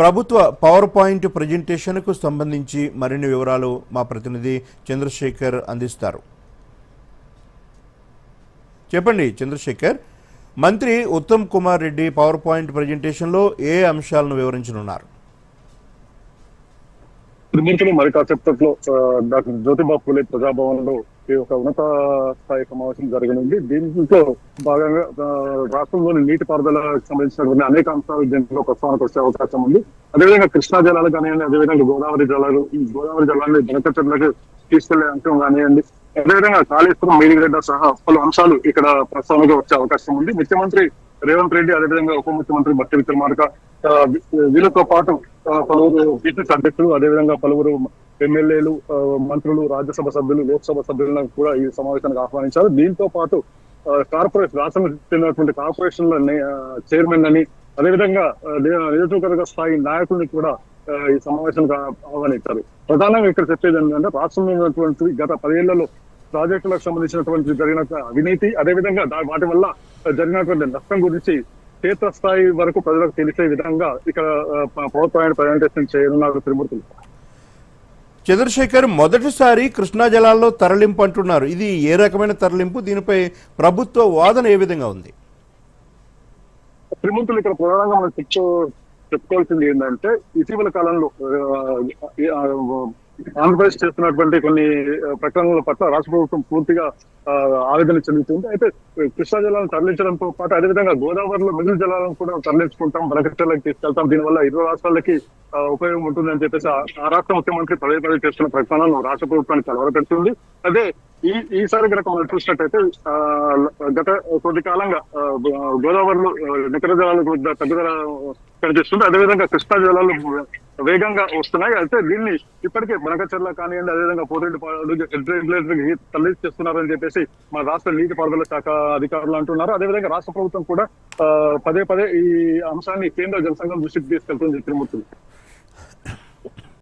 ప్రభుత్వ power point ప్రజెంటేషన్కు సంబంధించి మరిన్ని వివరాలు మా ప్రతినిధి చంద్రశేఖర్ అందిస్తారు. చెప్పండి చంద్రశేఖర్ మంత్రి ఉత్తమ్ కుమార్ రెడ్డి పవర్ పాయింట్ ప్రజెంటేషన్లో ఏ అంశాలను వివరించనున్నారు? త్రిమూర్తులు మరి కాసేపట్లో డాక్టర్ జ్యోతిబాబు పూలే ప్రజాభవన్లో ఈ ఒక ఉన్నత స్థాయి సమావేశం జరగనుంది. దీంట్లో భాగంగా రాష్ట్రంలోని నీటిపారుదల సంబంధించినటువంటి అనేక అంశాలు దీంట్లో ప్రస్తావనకు వచ్చే అవకాశం ఉంది. అదేవిధంగా కృష్ణా జలాలు కానివ్వండి అదేవిధంగా గోదావరి జలాలు ఈ గోదావరి జలాన్ని జనకచర్లకు తీసుకెళ్ళే అంశం కానివ్వండి అదేవిధంగా కాళేశ్వరం మేడిగడ్డ సహా పలు అంశాలు ఇక్కడ ప్రస్తావనకు వచ్చే అవకాశం ఉంది. ముఖ్యమంత్రి రేవంత్ రెడ్డి అదేవిధంగా ఉప ముఖ్యమంత్రి బట్టి విక్రమార్క వీళ్ళతో పాటు పలువురు పిసిసి అధ్యక్షులు అదేవిధంగా పలువురు ఎమ్మెల్యేలు మంత్రులు రాజ్యసభ సభ్యులు లోక్సభ సభ్యులను కూడా ఈ సమావేశానికి ఆహ్వానించారు. దీంతో పాటు కార్పొరేషన్ రాష్ట్రం చెందినటువంటి కార్పొరేషన్ల చైర్మన్ అని అదేవిధంగా నియోజకవర్గ స్థాయి నాయకుల్ని కూడా ఈ సమావేశానికి ఆహ్వానించారు. ప్రధానంగా ఇక్కడ చెప్పేది ఏంటంటే రాష్ట్రంలో ఉన్నటువంటి గత పదేళ్ళలో ప్రాజెక్టులకు సంబంధించినటువంటి జరిగిన అవినీతి అదేవిధంగా వాటి వల్ల జరిగినటువంటి నష్టం గురించి క్షేత్రస్థాయి వరకు ప్రజలకు తెలిసే విధంగా ఇక్కడ పాయింట్ ప్రజెంటేషన్ చేయనున్నారు త్రిమూర్తులు. చంద్రశేఖర్ మొదటిసారి కృష్ణా జలాల్లో తరలింపు అంటున్నారు. ఇది ఏ రకమైన తరలింపు? దీనిపై ప్రభుత్వ వాదన ఏ విధంగా ఉంది? త్రిమూర్తులు ఇక్కడ ప్రధానంగా మనం చెప్పుకో చెప్పుకోవాల్సింది ఏంటంటే ఇటీవల కాలంలో ఆంధ్రప్రదేశ్ చేస్తున్నటువంటి కొన్ని ప్రకటనల పట్ల రాష్ట్ర ప్రభుత్వం పూర్తిగా ఆ, ఆవేదన చెందుతుంది. అయితే కృష్ణా జలాలను తరలించడంతో పాటు అదేవిధంగా గోదావరిలో మిగిలిన జలాలను కూడా తరలించుకుంటాం బనకట్టలకు తీసుకెళ్తాం. దీనివల్ల ఇరు రాష్ట్రాలకి ఉపయోగం ఉపయోగం ఉంటుందని చెప్పేసి ఆ- రాష్ట్ర ముఖ్యమంత్రి పదే పదే చేస్తున్న ప్రకటనను రాష్ట్ర ప్రభుత్వానికి కలవరపెడుతుంది. అదే ఈ ఈసారి కనుక మనం చూసినట్టయితే ఆ, గత కొద్ది కాలంగా గోదావరిలో నికర జలాలు తగ్గుదల కనిపిస్తుంది అదేవిధంగా కృష్ణా జలాలు వేగంగా వస్తున్నాయి. అయితే దీన్ని ఇప్పటికే బనకచర్ల కానివ్వండి అదేవిధంగా పోరెడ్డిపాడు రెగ్యులేటరీ తల్లి చేస్తున్నారని చెప్పేసి మన రాష్ట్ర నీటిపారుదల శాఖ అధికారులు అంటున్నారు. అదేవిధంగా రాష్ట్ర ప్రభుత్వం కూడా పదే పదే ఈ అంశాన్ని కేంద్ర జనసంఘం దృష్టికి తీసుకెళ్తుంది త్రిమూర్తులు